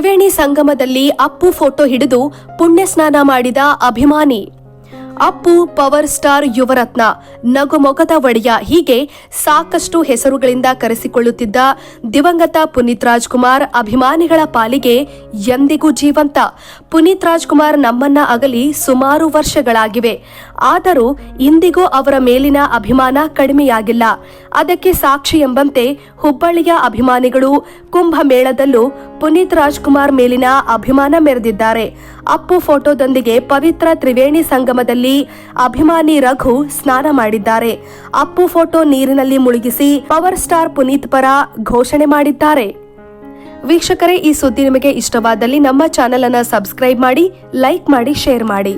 ತ್ರಿವೇಣಿ ಸಂಗಮದಲ್ಲಿ ಅಪ್ಪು ಫೋಟೋ ಹಿಡಿದು ಪುಣ್ಯ ಸ್ನಾನ ಮಾಡಿದ ಅಭಿಮಾನಿ. Appu, power star Yuvarathna. ನಗುಮೊಗದ ಒಡೆಯ ಹೀಗೆ ಸಾಕಷ್ಟು ಹೆಸರುಗಳಿಂದ ಕರೆಸಿಕೊಳ್ಳುತ್ತಿದ್ದ ದಿವಂಗತ ಪುನೀತ್ ರಾಜ್ಕುಮಾರ್ ಅಭಿಮಾನಿಗಳ ಪಾಲಿಗೆ ಎಂದಿಗೂ ಜೀವಂತ. ಪುನೀತ್ ರಾಜ್ಕುಮಾರ್ ನಮ್ಮನ್ನ ಅಗಲಿ ಸುಮಾರು ವರ್ಷಗಳಾಗಿವೆ. ಆದರೂ ಇಂದಿಗೂ ಅವರ ಮೇಲಿನ ಅಭಿಮಾನ ಕಡಿಮೆಯಾಗಿಲ್ಲ. ಅದಕ್ಕೆ ಸಾಕ್ಷಿ ಎಂಬಂತೆ ಹುಬ್ಬಳ್ಳಿಯ ಅಭಿಮಾನಿಗಳು ಕುಂಭಮೇಳದಲ್ಲೂ ಪುನೀತ್ ರಾಜ್ಕುಮಾರ್ ಮೇಲಿನ ಅಭಿಮಾನ ಮೆರೆದಿದ್ದಾರೆ. ಅಪ್ಪು ಫೋಟೋದೊಂದಿಗೆ ಪವಿತ್ರ ತ್ರಿವೇಣಿ ಸಂಗಮದಲ್ಲಿ ಅಭಿಮಾನಿ ರಘು ಸ್ನಾನ ಮಾಡಿದ್ದಾರೆ. ಅಪ್ಪು ಫೋಟೋ ನೀರಿನಲ್ಲಿ ಮುಳುಗಿಸಿ ಪವರ್ ಸ್ಟಾರ್ ಪುನೀತ್ ಪರ ಘೋಷಣೆ ಮಾಡಿದ್ದಾರೆ. ವೀಕ್ಷಕರೇ, ಈ ಸುದ್ದಿ ನಿಮಗೆ ಇಷ್ಟವಾದಲ್ಲಿ ನಮ್ಮ ಚಾನೆಲ್ ಅನ್ನು ಸಬ್ಸ್ಕ್ರೈಬ್ ಮಾಡಿ, ಲೈಕ್ ಮಾಡಿ, ಶೇರ್ ಮಾಡಿ.